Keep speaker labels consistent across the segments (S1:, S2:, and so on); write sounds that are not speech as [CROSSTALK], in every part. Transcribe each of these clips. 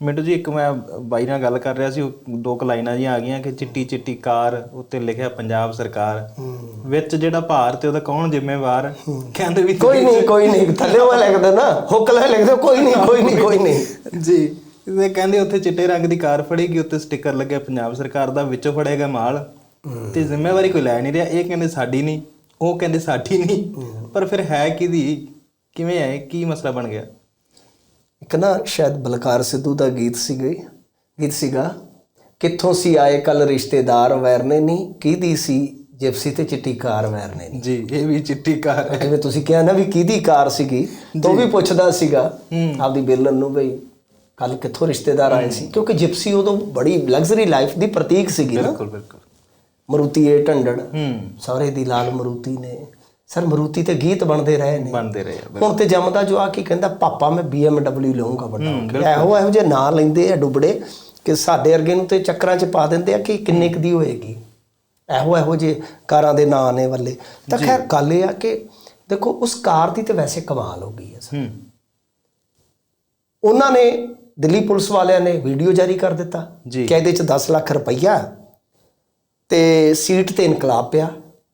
S1: ਮਿੰਟੂ ਜੀ ਇੱਕ ਮੈਂ ਬਾਈ ਨਾਲ ਗੱਲ ਕਰ ਰਿਹਾ ਸੀ ਉਹ ਦੋ ਕੁ ਲਾਈਨਾਂ ਜੀਆਂ ਆ ਗਈਆਂ ਕਿ ਚਿੱਟੀ ਚਿੱਟੀ ਕਾਰ ਉੱਤੇ ਲਿਖਿਆ ਪੰਜਾਬ ਸਰਕਾਰ। ਵਿੱਚ ਜਿਹੜਾ ਭਾਰ ਤੇ ਉਹਦਾ ਕੌਣ ਜ਼ਿੰਮੇਵਾਰ? ਕਹਿੰਦੇ ਵੀ
S2: ਕੋਈ ਨਹੀਂ ਕੋਈ ਨਹੀਂ ਥੱਲੇ ਉਹ ਲਿਖਦੇ ਨਾ ਹੁੱਕ ਲੈ ਲਿਖਦੇ ਕੋਈ ਨਹੀਂ ਕੋਈ ਨਹੀਂ ਕੋਈ ਨਹੀਂ।
S1: ਜੀ ਤੇ ਕਹਿੰਦੇ ਉੱਥੇ ਚਿੱਟੇ ਰੰਗ ਦੀ ਕਾਰ ਫੜੇਗੀ ਉੱਤੇ ਸਟicker ਲੱਗਿਆ ਪੰਜਾਬ ਸਰਕਾਰ ਦਾ ਵਿੱਚੋਂ ਫੜੇਗਾ ਮਾਲ। ਤੇ ਜ਼ਿੰਮੇਵਾਰੀ ਕੋਈ ਲੈ ਨਹੀਂ ਰਿਹਾ ਇਹ ਕਹਿੰਦੇ ਸਾਡੀ ਨਹੀਂ ਉਹ ਕਹਿੰਦੇ ਸਾਡੀ ਨਹੀਂ। ਪਰ ਫਿਰ ਹੈ ਕਿਹਦੀ? ਕਿਵੇਂ ਹੈ? ਕੀ ਮਸਲਾ ਬਣ ਗਿਆ?
S2: ਇੱਕ ਨਾ ਸ਼ਾਇਦ ਬਲਕਾਰ ਸਿੱਧੂ ਦਾ ਗੀਤ ਸੀਗਾ ਗੀਤ ਸੀਗਾ ਕਿੱਥੋਂ ਸੀ ਆਏ ਕੱਲ ਰਿਸ਼ਤੇਦਾਰ ਵੈਰਨੇ ਨਹੀਂ ਕਿਹਦੀ ਸੀ ਜਿਪਸੀ ਤੇ ਚਿੱਟੀ ਕਾਰ ਵੈਰਨੇ ਨਹੀਂ
S1: ਜੀ ਇਹ ਵੀ ਚਿੱਟੀ ਕਾਰ ਹੈ।
S2: ਜਿਵੇਂ ਤੁਸੀਂ ਕਿਹਾ ਨਾ ਵੀ ਕਿਹਦੀ ਕਾਰ ਸੀਗੀ ਉਹ ਵੀ ਪੁੱਛਦਾ ਸੀਗਾ ਆਪਦੀ ਬੇਲਨ ਨੂੰ ਬਈ ਕੱਲ ਕਿੱਥੋਂ ਰਿਸ਼ਤੇਦਾਰ ਆਏ ਸੀ? ਕਿਉਂਕਿ ਜਿਪਸੀ ਉਦੋਂ ਬੜੀ ਲਗਜ਼ਰੀ ਲਾਈਫ ਦੀ ਪ੍ਰਤੀਕ ਸੀਗੀ ਨਾ।
S1: ਬਿਲਕੁਲ ਬਿਲਕੁਲ।
S2: ਮਰੂਤੀ ਏ ਢੰਡੜ।
S1: ਹੂੰ।
S2: ਸਾਰੇ ਦੀ ਲਾਲ ਮਰੂਤੀ ਨੇ ਸਰ ਮਰੂਤੀ ਤੇ ਗੀਤ ਬਣਦੇ ਰਹੇ ਨੇ।
S1: ਬਣਦੇ ਰਹੇ
S2: ਹੁਣ ਤੇ ਜੰਮਦਾ ਜੋ ਆ ਕੀ ਕਹਿੰਦਾ ਪਾਪਾ ਮੈਂ BMW ਲਵਾਂਗਾ ਵੱਡਾ ਇਹੋ ਇਹੋ ਜਿਹੇ ਨਾਂ ਲੈਂਦੇ ਆ ਡੁੱਬੜੇ ਕਿ ਸਾਡੇ ਵਰਗੇ ਨੂੰ ਤੇ ਚੱਕਰਾਂ 'ਚ ਪਾ ਦਿੰਦੇ ਆ ਕਿ ਕਿੰਨੇ ਕੁ ਦੀ ਹੋਏਗੀ। ਇਹੋ ਇਹੋ ਜਿਹੇ ਕਾਰਾਂ ਦੇ ਨਾਂ ਨੇ ਵੱਲੇ। ਤਾਂ ਖੈਰ ਗੱਲ ਇਹ ਆ ਕਿ ਦੇਖੋ ਉਸ ਕਾਰ ਦੀ ਤੇ ਵੈਸੇ ਕਮਾਲ ਹੋ ਗਈ ਹੈ ਸਰ। ਉਹਨਾਂ ਨੇ ਦਿੱਲੀ ਪੁਲਿਸ ਵਾਲਿਆਂ ਨੇ ਵੀਡੀਓ ਜਾਰੀ ਕਰ ਦਿੱਤਾ।
S1: ਜੀ।
S2: ਕਿ ਇਹਦੇ 'ਚ 10 ਲੱਖ ਰੁਪਈਆ ਤੇ ਸੀਟ ਤੇ ਇਨਕਲਾਬ ਪਿਆ।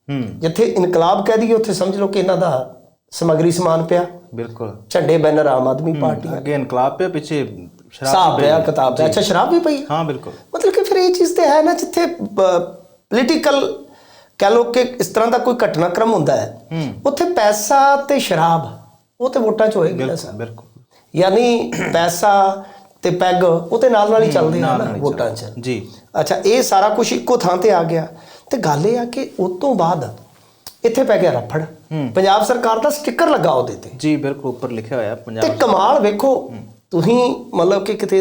S2: ਜਿੱਥੇ ਇਨਕਲਾਬ ਕਹਿ ਦਈਏ ਉੱਥੇ ਸਮਝ ਲਓ ਕਿ ਇਹਨਾਂ ਦਾ ਸਮਗਰੀ ਸਮਾਨ ਪਿਆ।
S1: ਬਿਲਕੁਲ।
S2: ਝੰਡੇ ਬੈਨਰ ਆਮ ਆਦਮੀ ਪਾਰਟੀ।
S1: ਅੱਗੇ ਇਨਕਲਾਬ ਪਿਆ ਪਿੱਛੇ ਸ਼ਰਾਬ
S2: ਪਿਆ ਕਿਤਾਬ ਪਿਆ। ਅੱਛਾ ਸ਼ਰਾਬ ਵੀ ਪਈ
S1: ਹਾਂ ਬਿਲਕੁਲ।
S2: ਮਤਲਬ ਕਿ ਫਿਰ ਇਹ ਚੀਜ਼ ਤੇ ਹੈ ਨਾ ਜਿੱਥੇ ਪੋਲੀਟੀਕਲ ਕਹ ਲੋ ਕਿ ਇਸ ਤਰ੍ਹਾਂ ਦਾ ਕੋਈ ਘਟਨਾਕ੍ਰਮ ਹੁੰਦਾ ਹੈ ਉੱਥੇ ਪੈਸਾ ਤੇ ਸ਼ਰਾਬ ਉਹ ਤੇ ਵੋਟਾਂ 'ਚ ਹੋਏਗੀ ਨਾ ਸਰ।
S1: ਬਿਲਕੁਲ।
S2: ਯਾਨੀ ਪੈਸਾ ਤੇ ਪੈਗ ਉਹ ਤੇ ਨਾਲ ਨਾਲ ਹੀ ਚੱਲਦੇ ਆ ਨਾ ਵੋਟਾਂ 'ਚ।
S1: ਜੀ।
S2: ਅੱਛਾ ਇਹ ਸਾਰਾ ਕੁਝ ਇੱਕੋ ਥਾਂ ਤੇ ਆ ਗਿਆ। ਤੇ ਗੱਲ ਇਹ ਆ ਕਿ ਉਸ ਤੋਂ ਬਾਅਦ ਇੱਥੇ ਪੈ ਗਿਆ ਰਫੜ। ਪੰਜਾਬ ਸਰਕਾਰ ਦਾ ਸਟicker ਲੱਗਾ ਉਹਦੇ ਤੇ।
S1: ਜੀ ਬਿਲਕੁਲ ਉੱਪਰ ਲਿਖਿਆ ਹੋਇਆ
S2: ਤੇ
S1: ਪੰਜਾਬ
S2: ਕਮਾਲ ਵੇਖੋ ਤੁਸੀਂ ਮਤਲਬ ਕਿ ਕਿਤੇ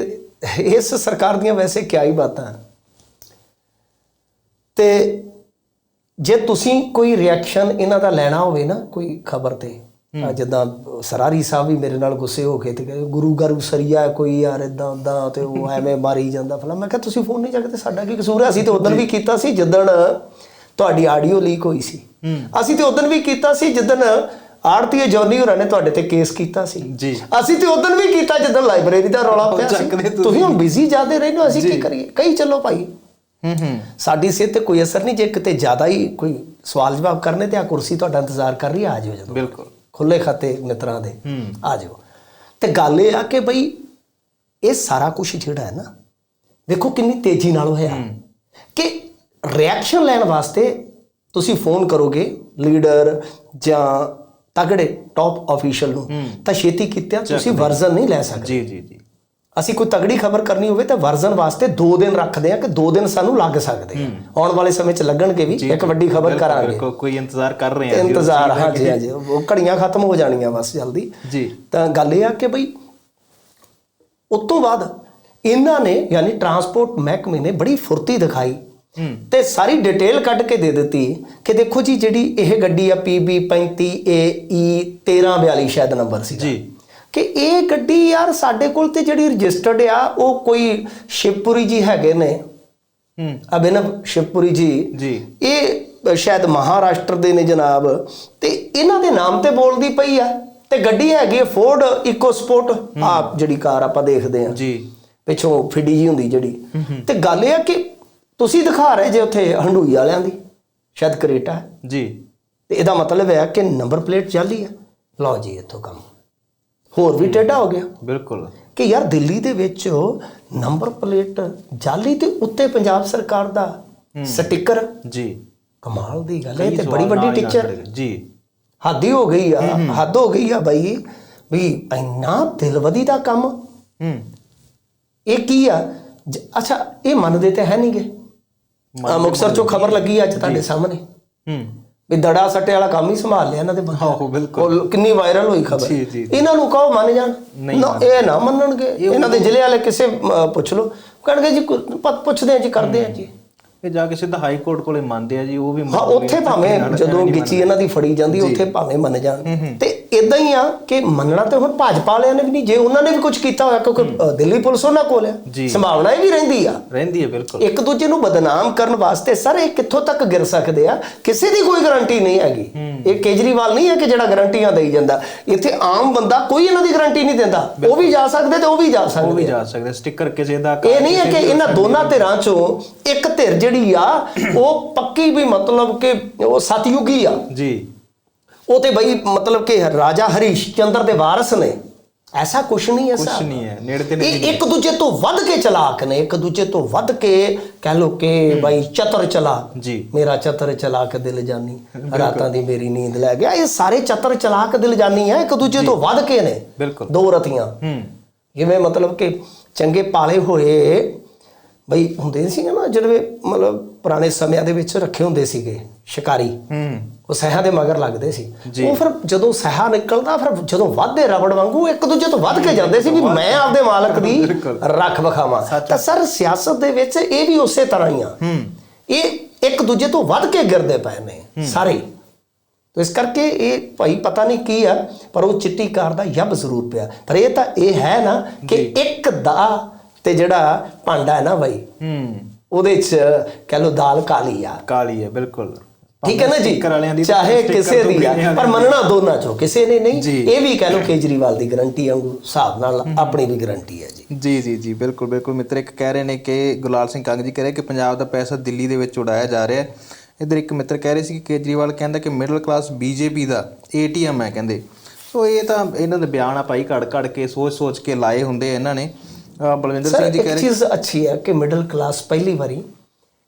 S2: ਇਸ ਸਰਕਾਰ ਦੀਆਂ ਵੈਸੇ ਕਿਆ ਹੀ ਬਾਤਾਂ। ਤੇ ਜੇ ਤੁਸੀਂ ਕੋਈ ਰਿਐਕਸ਼ਨ ਇਹਨਾਂ ਦਾ ਲੈਣਾ ਹੋਵੇ ਨਾ ਕੋਈ ਖਬਰ ਤੇ ਜਿੱਦਾਂ ਸਰਾਰੀ ਸਾਹਿਬ ਵੀ ਮੇਰੇ ਨਾਲ ਗੁੱਸੇ ਹੋ ਕੇ ਤੇ ਕਹਿੰਦੇ ਗੁਰੂ ਗਰੂ ਸਰੀਆ ਕੋਈ ਯਾਰ ਇਦਾਂ ਉਦਾਂ ਤੇ ਉਹ [LAUGHS] ਐਵੇਂ ਮਾਰੀ ਜਾਂਦਾ ਫਲਾ ਮੈਂ ਕਿਹਾ ਤੁਸੀਂ ਫੋਨ ਨਹੀਂ ਚੱਕਦੇ? ਸਾਡਾ ਕੀ ਕਸੂਰ ਹੈ? ਅਸੀਂ ਤੇ ਉਦੋਂ ਵੀ ਕੀਤਾ ਸੀ ਜਿੱਦਣ ਤੁਹਾਡੀ ਆਡੀਓ ਲੀਕ ਹੋਈ ਸੀ। ਅਸੀਂ ਤੇ ਉਦੋਂ ਵੀ ਕੀਤਾ ਸੀ ਜਿੱਦਣ ਆਰਤੀਏ ਜੋਨੀ ਹੋਰਾਂ ਨੇ ਤੁਹਾਡੇ ਤੇ ਕੇਸ ਕੀਤਾ ਸੀ।
S1: ਜੀ।
S2: ਅਸੀਂ ਤੇ ਉਦੋਂ ਵੀ ਕੀਤਾ ਜਦੋਂ ਲਾਇਬ੍ਰੇਰੀ ਦਾ ਰੌਲਾ ਪਿਆ ਸੀ।
S1: ਤੁਸੀਂ।
S2: ਹੁਣ ਬਿਜ਼ੀ ਜਾਂਦੇ ਰਹਿੰਦੇ ਹੋ ਅਸੀਂ ਕੀ ਕਰੀਏ? ਕਈ ਚੱਲੋ ਭਾਈ।
S1: ਹੂੰ ਹੂੰ।
S2: ਸਾਡੀ ਸਿਹਤ ਤੇ ਕੋਈ ਅਸਰ ਨਹੀਂ ਜੇ ਕਿਤੇ ਜ਼ਿਆਦਾ ਹੀ ਕੋਈ ਸਵਾਲ ਜਵਾਬ ਕਰਨੇ ਤੇ ਆ ਕੁਰਸੀ ਤੁਹਾਡਾ ਇੰਤਜ਼ਾਰ ਕਰ ਰਹੀ ਆ ਆ ਜਾਓ ਜਦੋਂ।
S1: ਬਿਲਕੁਲ।
S2: ਖੁੱਲੇ ਖਾਤੇ ਮਿੱਤਰਾਂ ਦੇ ਆ ਜਾਓ। ਤੇ ਗੱਲ ਇਹ ਆ ਕਿ ਬਈ ਇਹ ਸਾਰਾ ਕੁਝ ਜਿਹੜਾ ਹੈ ਨਾ ਦੇਖੋ ਕਿੰਨੀ ਤੇਜ਼ੀ ਨਾਲ ਹੋਇਆ। ਕਿ ਰਿਐਕਸ਼ਨ ਲੈਣ ਵਾਸਤੇ ਤੁਸੀਂ ਫੋਨ ਕਰੋਗੇ ਲੀਡਰ ਜਾਂ ਤਗੜੇ ਟੌਪ ਅਫੀਸ਼ੀਅਲ ਨੂੰ ਤਾਂ ਛੇਤੀ ਕੀਤਾ ਤੁਸੀਂ ਵਰਜ਼ਨ ਨਹੀਂ ਲੈ ਸਕਦੇ।
S1: ਜੀ ਜੀ ਜੀ।
S2: ਅਸੀਂ ਕੋਈ ਤਗੜੀ ਖਬਰ ਕਰਨੀ ਹੋਵੇ ਤਾਂ ਵਰਜ਼ਨ ਵਾਸਤੇ 2 ਦਿਨ ਰੱਖਦੇ ਆ ਕਿ 2 ਦਿਨ ਸਾਨੂੰ ਲੱਗ ਸਕਦੇ ਆ। ਆਉਣ ਵਾਲੇ ਸਮੇਂ 'ਚ ਲੱਗਣਗੇ ਵੀ ਇੱਕ ਵੱਡੀ ਖਬਰ ਕਰਾਂਗੇ।
S1: ਕੋਈ ਇੰਤਜ਼ਾਰ ਕਰ ਰਹੇ ਆ ਜੀ
S2: ਇੰਤਜ਼ਾਰ
S1: ਚੀਜ਼ ਦਾ
S2: ਹਾਂਜੀ ਹਾਂਜੀ ਉਹ ਘੜੀਆਂ ਖਤਮ ਹੋ ਜਾਣੀਆਂ ਬਸ ਜਲਦੀ।
S1: ਜੀ।
S2: ਤਾਂ ਗੱਲ ਇਹ ਆ ਕਿ ਬਈ ਉਸ ਤੋਂ ਬਾਅਦ ਇਹਨਾਂ ਨੇ ਯਾਨੀ ਟਰਾਂਸਪੋਰਟ ਮਹਿਕਮੇ ਨੇ ਬੜੀ ਫੁਰਤੀ ਦਿਖਾਈ ਤੇ ਸਾਰੀ ਡਿਟੇਲ ਕੱਢ ਕੇ ਦੇ ਦਿੱਤੀ ਕਿ ਦੇਖੋ ਜੀ ਜਿਹੜੀ ਇਹ ਗੱਡੀ ਆ PB 35AE 1342 ਸ਼ਾਇਦ ਨੰਬਰ ਸੀ
S1: ਜੀ।
S2: ਕਿ ਇਹ ਗੱਡੀ ਯਾਰ ਸਾਡੇ ਕੋਲ ਤੇ ਜਿਹੜੀ ਰਜਿਸਟਰਡ ਆ ਉਹ ਕੋਈ ਸ਼ਿਵਪੁਰੀ ਜੀ ਹੈਗੇ ਨੇ।
S1: ਹੂੰ।
S2: ਅਭਿਨਵ ਸ਼ਿਵਪੁਰੀ ਜੀ।
S1: ਜੀ।
S2: ਇਹ ਸ਼ਾਇਦ ਮਹਾਰਾਸ਼ਟਰ ਦੇ ਨੇ ਜਨਾਬ। ਤੇ ਇਹਨਾਂ ਦੇ ਨਾਮ ਤੇ ਬੋਲਦੀ ਪਈ ਆ। ਤੇ ਗੱਡੀ ਹੈਗੀ ਫੋਰਡ ਇਕੋ ਸਪੋਰਟ ਆ ਜਿਹੜੀ ਕਾਰ ਆਪਾਂ ਦੇਖਦੇ ਆ।
S1: ਜੀ।
S2: ਪਿੱਛੋਂ ਫਿੱਡੀ ਜੀ ਹੁੰਦੀ ਜਿਹੜੀ। ਤੇ ਗੱਲ ਇਹ ਆ ਕਿ ਤੁਸੀਂ ਦਿਖਾ ਰਹੇ ਜੇ ਉੱਥੇ ਹੰਡੂਈ ਵਾਲਿਆਂ ਦੀ। ਸ਼ਾਇਦ ਕਰੇਟਾ।
S1: ਜੀ।
S2: ਤੇ ਇਹਦਾ ਮਤਲਬ ਹੈ ਕਿ ਨੰਬਰ ਪਲੇਟ ਜਾਲੀ ਹੈ ਲਓ ਜੀ ਇੱਥੋਂ ਕੰਮ। ਹੋਰ ਵੀ ਟੇਢਾ ਹੋ ਗਿਆ।
S1: ਬਿਲਕੁਲ।
S2: ਕਿ ਯਾਰ ਦਿੱਲੀ ਦੇ ਵਿੱਚ ਨੰਬਰ ਪਲੇਟ ਜਾਲੀ ਤੇ ਉੱਤੇ ਪੰਜਾਬ ਸਰਕਾਰ ਦਾ ਸਟicker
S1: ਜੀ।
S2: ਕਮਾਲ ਦੀ ਗੱਲ ਹੈ ਤੇ ਬੜੀ ਵੱਡੀ ਟੀਚਰ।
S1: ਜੀ।
S2: ਹੱਦ ਹੀ ਹੋ ਗਈ ਆ ਹੱਦ ਹੋ ਗਈ ਆ ਬਾਈ ਵੀ ਇੰਨਾ ਦਿਲਵਦੀ ਦਾ ਕੰਮ।
S1: ਹੂੰ।
S2: ਇਹ ਕੀ ਆ? ਅੱਛਾ ਇਹ ਮੰਨਦੇ ਤੇ ਹੈ ਨਹੀਂਗੇ ਮੁਕਸਰ ਚੋਂ ਖਬਰ ਲੱਗੀ ਅੱਜ ਤੁਹਾਡੇ ਸਾਹਮਣੇ।
S1: ਹੂੰ।
S2: ਵੀ ਦੜਾ ਸੱਟੇ ਵਾਲਾ ਕੰਮ ਹੀ ਸੰਭਾਲ ਲਿਆ ਇਹਨਾਂ ਦੇ ਬੰਦੇ।
S1: ਆਹੋ ਬਿਲਕੁਲ।
S2: ਕਿੰਨੀ ਵਾਇਰਲ ਹੋਈ ਖਬਰ।
S1: ਜੀ, ਜੀ,
S2: ਇਹਨਾਂ ਨੂੰ ਕਹੋ ਮੰਨ ਜਾਣ। ਨਾ ਇਹ ਨਾ ਮੰਨਣਗੇ। ਇਹਨਾਂ ਦੇ ਜ਼ਿਲ੍ਹੇ ਵਾਲੇ ਕਿਸੇ ਪੁੱਛ ਲਓ। ਕਹਿਣਗੇ ਜੀ ਪੁੱਛਦੇ ਆ ਜੀ ਕਰਦੇ ਆ ਜੀ।
S1: ਇਹ ਜਾ ਕੇ ਸਿੱਧਾ ਹਾਈ ਕੋਰਟ ਕੋਲੇ ਮੰਨਦੇ ਆ ਜੀ ਉਹ ਵੀ
S2: ਹਾਂ ਉੱਥੇ ਭਾਵੇਂ ਜਦੋਂ ਗਿੱਚੀ ਇਹਨਾਂ ਦੀ ਫੜੀ ਜਾਂਦੀ ਉੱਥੇ ਭਾਵੇਂ ਮੰਨ ਜਾਣ। ਤੇ ਇਦਾਂ ਹੀ ਆ ਕਿ ਮੰਨਣਾ ਤੇ ਹੁਣ ਭਾਜਪਾ ਵਾਲਿਆਂ ਨੇ ਵੀ ਨਹੀਂ ਜੇ ਉਹਨਾਂ ਨੇ ਵੀ ਕੁਝ ਕੀਤਾ ਹੋਇਆ ਕਿਉਂਕਿ ਦਿੱਲੀ ਪੁਲਿਸ ਉਹਨਾਂ ਕੋਲ। ਹੈ ਸੰਭਾਵਨਾ ਇਹ ਵੀ ਰਹਿੰਦੀ ਆ।
S1: ਰਹਿੰਦੀ ਹੈ ਬਿਲਕੁਲ।
S2: ਇੱਕ ਦੂਜੇ ਨੂੰ ਬਦਨਾਮ ਕਰਨ ਵਾਸਤੇ ਸਰ ਇਹ ਕਿੱਥੋਂ ਤੱਕ ਗਿਰ ਸਕਦੇ ਆ? ਕਿਸੇ ਦੀ ਕੋਈ ਗਾਰੰਟੀ ਨਹੀਂ ਹੈਗੀ। ਇਹ ਕੇਜਰੀਵਾਲ ਨਹੀਂ ਹੈ ਕਿ ਜਿਹੜਾ ਗਾਰੰਟੀਆਂ ਦੇਈ ਜਾਂਦਾ। ਇੱਥੇ ਆਮ ਬੰਦਾ ਕੋਈ ਇਹਨਾਂ ਦੀ ਗਾਰੰਟੀ ਨਹੀਂ ਦਿੰਦਾ। ਉਹ ਵੀ ਜਾ ਸਕਦੇ ਤੇ ਉਹ ਵੀ ਜਾ
S1: ਉਹ
S2: ਸਕਦੇ
S1: ਵੀ ਜਾ ਸਕਦੇ ਸਟicker ਕਿਸੇ ਦਾ
S2: ਇਹ ਨਹੀਂ ਹੈ ਕਿ ਇਹਨਾਂ ਦੋਨਾਂ ਧਿਰਾਂ ਚੋਂ ਇੱਕ ਧਿਰ ਜਿਹੜੀ ਆ ਉਹ ਪੱਕੀ ਵੀ ਮਤਲਬ ਕਿ ਉਹ ਸਤਯੁਗੀ ਆ।
S1: ਜੀ।
S2: ਉਹ ਤੇ ਬਈ ਮਤਲਬ ਕਿ ਰਾਜਾ ਹਰੀਸ਼ ਚੰਦਰ ਦੇ ਵਾਰਸ ਨੇ। ਐਸਾ ਕੁਛ ਨਹੀਂ ਹੈ
S1: ਕੁਛ ਨਹੀਂ ਹੈ ਨੇੜੇ ਤੇ
S2: ਇਹ ਇੱਕ ਦੂਜੇ ਤੋਂ ਵੱਧ ਕੇ ਚਲਾਕ ਨੇ ਇੱਕ ਦੂਜੇ ਤੋਂ ਵੱਧ ਕੇ ਕਹਿ ਲੋ ਕਿ ਬਈ ਚਤਰ ਚਲਾਕ।
S1: ਜੀ।
S2: ਮੇਰਾ ਚਤਰ ਚਲਾਕ ਦਿਲ ਜਾਨੀ ਰਾਤਾਂ ਦੀ ਮੇਰੀ ਨੀਂਦ ਲੈ ਗਿਆ। ਇਹ ਸਾਰੇ ਚਤਰ ਚਲਾਕ ਦਿਲ ਜਾਨੀ ਆ ਇੱਕ ਦੂਜੇ ਤੋਂ ਵੱਧ ਕੇ ਨੇ।
S1: ਬਿਲਕੁਲ।
S2: ਦੋ ਰਤੀਆਂ।
S1: ਹੂੰ।
S2: ਜਿਵੇਂ ਮਤਲਬ ਕਿ ਚੰਗੇ ਪਾਲੇ ਹੋਏ ਬਈ ਹੁੰਦੇ ਸੀ ਨਾ ਜਿਹੜੇ ਮਤਲਬ ਪੁਰਾਣੇ ਸਮਿਆਂ ਦੇ ਵਿੱਚ ਰੱਖੇ ਹੁੰਦੇ ਸੀਗੇ ਸ਼ਿਕਾਰੀ।
S1: ਹੂੰ।
S2: ਉਹ ਸਹਿਆਂ ਦੇ ਮਗਰ ਲੱਗਦੇ ਸੀ। ਉਹ ਫਿਰ ਜਦੋਂ ਸਹਾ ਨਿਕਲਦਾ ਫਿਰ ਜਦੋਂ ਵੱਧਦੇ ਰਬੜ ਵਾਂਗੂ ਇੱਕ ਦੂਜੇ ਤੋਂ ਵੱਧ ਕੇ ਜਾਂਦੇ ਸੀ ਵੀ ਮੈਂ ਆਪਦੇ ਮਾਲਕ ਦੀ। ਰੱਖ ਵਿਖਾਵਾਂ। ਤਾਂ ਸਰ ਸਿਆਸਤ ਦੇ ਵਿੱਚ ਇਹ ਵੀ ਉਸੇ ਤਰ੍ਹਾਂ ਹੀ ਆ। ਇਹ ਇੱਕ ਦੂਜੇ ਤੋਂ ਵੱਧ ਕੇ ਗਿਰਦੇ ਪਏ ਨੇ ਸਾਰੇ। ਤੋ ਇਸ ਕਰਕੇ ਇਹ ਭਾਈ ਪਤਾ ਨਹੀਂ ਕੀ ਆ ਪਰ ਉਹ ਚਿੱਟੀ ਕਾਰ ਦਾ ਯੱਬ ਜ਼ਰੂਰ ਪਿਆ। ਪਰ ਇਹ ਤਾਂ ਇਹ ਹੈ ਨਾ ਕਿ ਇੱਕ ਦਾ ਤੇ ਜਿਹੜਾ ਭਾਂਡਾ ਹੈ ਨਾ ਭਾਈ
S1: ਹੂੰ।
S2: ਉਹਦੇ ਚ ਕਹਿ ਲੋ ਦਾਲ ਕਾਲੀ ਆ।
S1: ਕਾਲੀ ਹੈ ਬਿਲਕੁਲ।
S2: ਠੀਕ ਹੈ ਨਾ ਜੀ? ਚਾਹੇ ਕਿਸੇ ਦੀ ਆ ਪਰ। ਮੰਨਣਾ ਦੋਨਾਂ ਚੋਂ ਕਿਸੇ ਨੇ ਨਹੀਂ। ਇਹ ਵੀ ਕਹਿ ਲੋ ਕੇਜਰੀਵਾਲ ਦੀ ਗਾਰੰਟੀ ਵਾਂਗੂ ਹਿਸਾਬ ਨਾਲ ਆਪਣੀ ਵੀ ਗਾਰੰਟੀ ਹੈ ਜੀ।
S1: ਜੀ ਜੀ ਜੀ ਬਿਲਕੁਲ ਬਿਲਕੁਲ। ਮਿੱਤਰ ਇੱਕ ਕਹਿ ਰਹੇ ਨੇ ਕਿ ਗੁਲਾਲ ਸਿੰਘ ਕੰਗ ਜੀ ਕਹਿ ਰਹੇ ਕਿ ਪੰਜਾਬ ਦਾ ਪੈਸਾ ਦਿੱਲੀ ਦੇ ਵਿੱਚ ਉਡਾਇਆ ਜਾ ਰਿਹਾ ਹੈ। ਇਧਰ ਇੱਕ ਮਿੱਤਰ ਕਹਿ ਰਹੇ ਸੀ ਕਿ ਕੇਜਰੀਵਾਲ ਕਹਿੰਦਾ ਕਿ ਮਿਡਲ ਕਲਾਸ ਬੀਜੇਪੀ ਦਾ ਏਟੀਐਮ ਹੈ ਕਹਿੰਦੇ। ਸੋ ਇਹ ਤਾਂ ਇਹਨਾਂ ਦੇ ਬਿਆਨ ਆ ਭਾਈ ਘੜ ਘੜ ਕੇ ਸੋਚ ਸੋਚ ਕੇ ਲਾਏ ਹੁੰਦੇ ਇਹਨਾਂ ਨੇ। ਬਲਵਿੰਦਰ ਸਿੰਘ ਜੀ ਕਹਿ ਰਹੇ
S2: ਚੀਜ਼ ਅੱਛੀ ਹੈ ਕਿ ਮਿਡਲ ਕਲਾਸ ਪਹਿਲੀ ਵਾਰੀ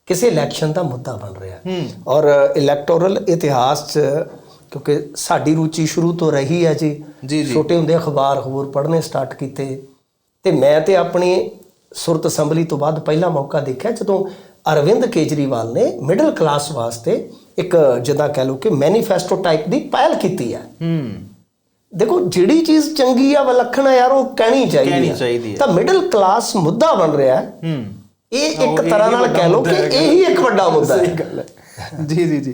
S2: ਕਿਸੇ ਇਲੈਕਸ਼ਨ ਦਾ ਮੁੱਦਾ ਬਣ ਰਿਹਾ ਔਰ ਇਲੈਕਟੋਰਲ ਇਤਿਹਾਸ 'ਚ ਕਿਉਂਕਿ ਸਾਡੀ ਰੁਚੀ ਸ਼ੁਰੂ ਤੋਂ ਰਹੀ ਹੈ ਜੀ। ਛੋਟੇ ਹੁੰਦੇ ਅਖਬਾਰ ਖਬਰ ਪੜ੍ਹਨੇ ਸਟਾਰਟ ਕੀਤੇ। ਤੇ ਮੈਂ ਤੇ ਆਪਣੀ ਸੁਰਤ ਅਸੈਂਬਲੀ ਤੋਂ ਬਾਅਦ ਪਹਿਲਾ ਮੌਕਾ ਦੇਖਿਆ ਜਦੋਂ ਅਰਵਿੰਦ ਕੇਜਰੀਵਾਲ ਨੇ ਮਿਡਲ ਕਲਾਸ ਵਾਸਤੇ ਇੱਕ ਜਿੱਦਾਂ ਕਹਿ ਲਓ ਕਿ ਮੈਨੀਫੈਸਟੋ ਟਾਈਪ ਦੀ ਪਹਿਲ ਕੀਤੀ ਹੈ।
S1: ਹੂੰ।
S2: ਦੇਖੋ ਜਿਹੜੀ ਚੀਜ਼ ਚੰਗੀ ਆ ਵਿਲੱਖਣ ਆ ਯਾਰ ਉਹ ਕਹਿਣੀ ਚਾਹੀਦੀ
S1: ਹੈ।
S2: ਤਾਂ ਮਿਡਲ ਕਲਾਸ ਮੁੱਦਾ ਬਣ ਰਿਹਾ ਹੈ।
S1: ਹੂੰ।
S2: ਇਹ ਇੱਕ ਤਰ੍ਹਾਂ ਨਾਲ ਕਹਿ ਲਓ ਕਿ ਇਹ ਹੀ ਇੱਕ ਵੱਡਾ ਮੁੱਦਾ
S1: ਸਹੀ
S2: ਹੈ।
S1: ਗੱਲ ਹੈ। ਜੀ ਜੀ ਜੀ।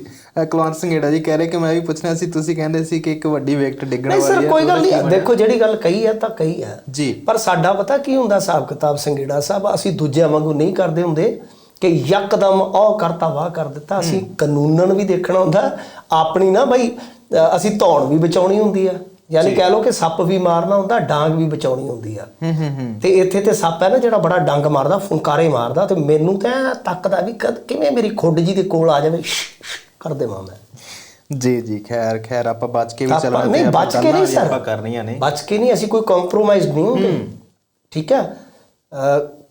S1: ਕੁਲਵੰਤ ਸਿੰਘ ਏੜਾ ਜੀ ਕਹਿ ਰਹੇ ਕਿ ਮੈਂ ਵੀ ਪੁੱਛਣਾ ਸੀ ਤੁਸੀਂ ਕਹਿੰਦੇ ਸੀ ਕਿ ਇੱਕ ਵੱਡੀ ਵਿਕਟ ਡਿੱਗਣ
S2: ਨਹੀਂ
S1: ਵਾਲੀ
S2: ਸਰ
S1: ਹੈ
S2: ਕੋਈ ਗੱਲ ਨਹੀਂ? ਦੇਖੋ ਜਿਹੜੀ ਗੱਲ ਕਹੀ ਹੈ ਤਾਂ ਕਹੀ ਹੈ।
S1: ਜੀ।
S2: ਪਰ ਸਾਡਾ ਪਤਾ ਕੀ ਹੁੰਦਾ ਹਿਸਾਬ ਕਿਤਾਬ ਸੰਗੀੜਾ ਸਾਹਿਬ ਅਸੀਂ ਦੂਜਿਆਂ ਵਾਂਗੂ ਨਹੀਂ ਕਰਦੇ ਹੁੰਦੇ ਕਿ ਯਕਦਮ ਉਹ ਕਰਤਾ ਵਾਹ ਕਰ ਦਿੱਤਾ। ਅਸੀਂ ਕਾਨੂੰਨਨ ਵੀ ਦੇਖਣਾ ਹੁੰਦਾ। ਆਪਣੀ ਨਾ ਬਈ ਅਸੀਂ ਧੌਣ ਵੀ ਬਚਾਉਣੀ ਹੁੰਦੀ ਆ। ਯਾਨੀ ਕਹਿ ਲਓ ਕਿ ਸੱਪ ਵੀ ਮਾਰਨਾ ਹੁੰਦਾ ਡਾਂਗ ਵੀ ਬਚਾਉਣੀ ਹੁੰਦੀ ਆ।
S1: ਹੂੰ ਹੂੰ ਹੂੰ।
S2: ਤੇ ਇੱਥੇ ਤੇ ਸੱਪ ਹੈ ਨਾ ਜਿਹੜਾ ਬੜਾ ਡੰਗ ਮਾਰਦਾ ਫੁੰਕਾਰੇ ਮਾਰਦਾ ਤੇ ਮੈਨੂੰ ਤਾਂ ਤੱਕਦਾ ਵੀ ਕਦ ਕਿਵੇਂ ਮੇਰੀ ਖੁੱਡ ਜੀ ਦੇ ਕੋਲ ਆ ਜਾਵੇ ਕਰ ਦੇਵਾਂ ਮੈਂ।
S1: ਜੀ ਜੀ ਖੈਰ ਖੈਰ ਆਪਾਂ ਬਚ ਕੇ ਵੀ ਚੱਲਾਂਗੇ
S2: ਨਹੀਂ ਬਚ ਕੇ ਨਹੀਂ ਸਰ।
S1: ਆਪਾਂ ਕਰਨੀਆਂ ਨੇ।
S2: ਬਚ ਕੇ ਨਹੀਂ ਅਸੀਂ ਕੋਈ ਕੰਪਰੋਮਾਈਜ਼ ਨਹੀਂ ਹੁੰਦੇ। ਠੀਕ ਹੈ?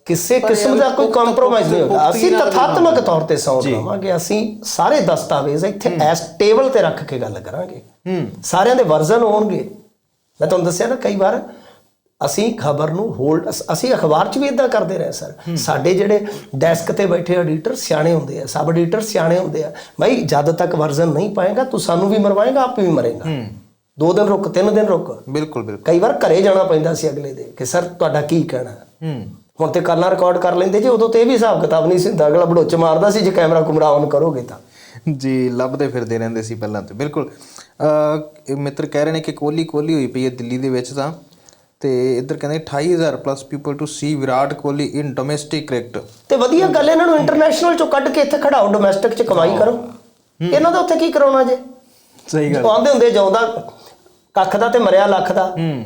S2: ਕਿਸੇ ਕਿਸਮ ਦਾ ਕੋਈ ਕੰਪਰੋਮਾਈਜ਼ ਨਹੀਂ
S1: ਪੁਖਤੀ
S2: ਅਸੀਂ ਤਥਾਤਮਕ ਤੌਰ ਤੇ ਸੌਂਪ ਲਵਾਂਗੇ ਅਸੀਂ ਸਾਰੇ ਦਸਤਾਵੇਜ਼ ਇੱਥੇ ਐਸ ਟੇਬਲ ਤੇ ਰੱਖ ਕੇ ਗੱਲ ਕਰਾਂਗੇ।
S1: ਹੂੰ।
S2: ਸਾਰਿਆਂ ਦੇ ਵਰਜ਼ਨ ਹੋਣਗੇ। ਮੈਂ ਤੁਹਾਨੂੰ ਦੱਸਿਆ ਨਾ ਕਈ ਵਾਰ ਅਸੀਂ ਖਬਰ ਨੂੰ ਹੋਲਡ ਅਸੀਂ ਅਖਬਾਰ 'ਚ ਵੀ ਇਦਾਂ ਕਰਦੇ ਰਹੇ ਸਰ। ਸਾਡੇ ਜਿਹੜੇ ਡੈਸਕ ਤੇ ਬੈਠੇ ਐਡੀਟਰ ਸਿਆਣੇ ਹੁੰਦੇ ਆ ਸਬ ਐਡੀਟਰ ਸਿਆਣੇ ਹੁੰਦੇ ਆ। ਭਾਈ ਜਦ ਤੱਕ ਵਰਜ਼ਨ ਨਹੀਂ ਪਾਏਗਾ ਤੂੰ ਸਾਨੂੰ ਵੀ ਮਰਵਾਏਗਾ ਆਪ ਵੀ ਮਰੇਗਾ। ਦੋ ਦਿਨ ਰੁਕ ਤਿੰਨ ਦਿਨ ਰੁਕ।
S1: ਬਿਲਕੁਲ ਬਿਲਕੁਲ।
S2: ਕਈ ਵਾਰ ਘਰੇ ਜਾਣਾ ਪੈਂਦਾ ਸੀ ਅਗਲੇ ਦੇ ਕਿ ਸਰ ਤੁਹਾਡਾ ਕੀ ਕਹਿਣਾ? ਹੈ? ਹੁਣ ਤੇ ਕਾਲਾਂ ਰਿਕਾਰਡ ਕਰ ਲੈਂਦੇ ਜੀ ਉਦੋਂ ਤੇ ਇਹ ਵੀ ਹਿਸਾਬ ਕਿਤਾਬ ਨਹੀਂ ਸੀ ਹੁੰਦਾ। ਅਗਲਾ ਬੜੋਚ ਮਾਰਦਾ ਸੀ ਜੇ ਕੈਮਰਾ ਕੁਮਰਾ ਔਨ ਕਰੋਗੇ ਤਾਂ।
S1: ਜੀ ਲੱਭਦੇ ਫਿਰਦੇ ਰਹਿੰਦੇ ਸੀ ਪਹਿਲਾਂ ਤੇ। ਬਿਲਕੁਲ। ਮਿੱਤਰ ਕਹਿ ਰਹੇ ਨੇ ਕਿ ਕੋਹਲੀ ਕੋਹਲੀ ਹੋਈ ਪਈ ਹੈ ਦਿੱਲੀ ਦੇ ਵਿੱਚ ਤਾਂ। ਤੇ ਇੱਧਰ ਕਹਿੰਦੇ 28000 plus people to see Virat Kohli in domestic cricket
S2: ਤੇ ਵਧੀਆ ਗੱਲ ਇਹਨਾਂ ਨੂੰ ਇੰਟਰਨੈਸ਼ਨਲ ਚੋਂ ਕੱਢ ਕੇ ਇੱਥੇ ਖੜਾਓ ਡੋਮੈਸਟਿਕ ਚ ਕਮਾਈ ਕਰੋ। ਇਹਨਾਂ ਦਾ ਉੱਥੇ ਕੀ ਕਰਾਉਣਾ ਜੇ?
S1: ਸਹੀ
S2: ਉਹ ਆਂਦੇ ਹੁੰਦੇ ਜਿਉਂਦਾ ਕੱਖ ਦਾ ਤੇ ਮਰਿਆ ਲੱਖ ਦਾ।
S1: ਹੂੰ।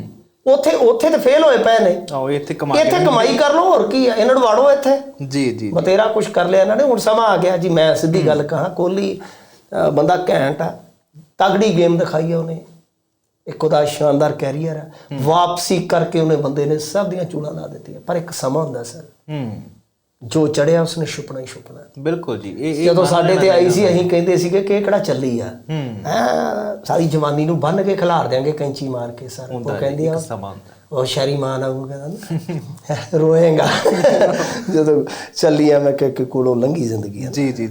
S2: ਉੱਥੇ ਉੱਥੇ ਤੇ ਫੇਲ ਹੋਏ ਪਏ ਨੇ।
S1: ਆਓ ਇੱਥੇ ਕਮਾ
S2: ਇੱਥੇ ਕਮਾਈ ਕਰ ਲਓ ਹੋਰ ਕੀ ਆ? ਇਹਨਾਂ ਨੂੰ ਵਾੜੋ ਇੱਥੇ।
S1: ਜੀ ਜੀ
S2: ਬਤੇਰਾ ਕੁਝ ਕਰ ਲਿਆ ਇਹਨਾਂ ਨੇ। ਹੁਣ ਸਮਾਂ ਆ ਗਿਆ ਜੀ ਮੈਂ ਸਿੱਧੀ ਗੱਲ ਕਹਾਂ ਕੋਹਲੀ ਬੰਦਾ ਘੈਂਟ ਆ। ਤਗੜੀ ਗੇਮ ਦਿਖਾਈ ਆ ਉਹਨੇ। ਇੱਕ ਉਹਦਾ ਸ਼ਾਨਦਾਰ ਕੈਰੀਅਰ ਆ। ਵਾਪਸੀ ਕਰਕੇ ਉਹਨੇ ਬੰਦੇ ਨੇ ਸਭ ਦੀਆਂ ਚੂੜਾਂ ਲਾ ਦਿੱਤੀਆਂ। ਪਰ ਇੱਕ ਸਮਾਂ ਹੁੰਦਾ ਸਰ।
S1: ਹੂੰ।
S2: ਜੋ ਚੜਿਆ ਉਸਨੇ ਛੁਪਣਾ ਹੀ ਛੁਪਣਾ।
S1: ਬਿਲਕੁਲ ਜੀ ਇਹ
S2: ਜਦੋਂ ਸਾਡੇ ਤੇ ਆਈ ਸੀ ਅਸੀਂ ਕਹਿੰਦੇ ਸੀਗੇ ਕਿ ਇਹ ਕਿਹੜਾ ਚੱਲੀ ਆ। ਸਾਰੀ ਜਵਾਨੀ ਨੂੰ ਬੰਨ ਕੇ ਖਿਲਾਰ ਦਿਆਂਗੇ ਕੈਂਚੀ ਮਾਰ ਕੇ ਸਰ। ਉਹ ਕਹਿੰਦੀ ਆ ਉਹ ਸ਼ੈਰੀ ਮਾਨ ਆਊ ਕਹਿੰਦਾ [LAUGHS] ਰੋਏਗਾ। [LAUGHS] ਜਦੋਂ ਚੱਲੀ ਆ ਮੈਂ ਕਿ ਕੋਲੋਂ ਲੰਘੀ ਜ਼ਿੰਦਗੀ
S1: ਜੀ ਜੀ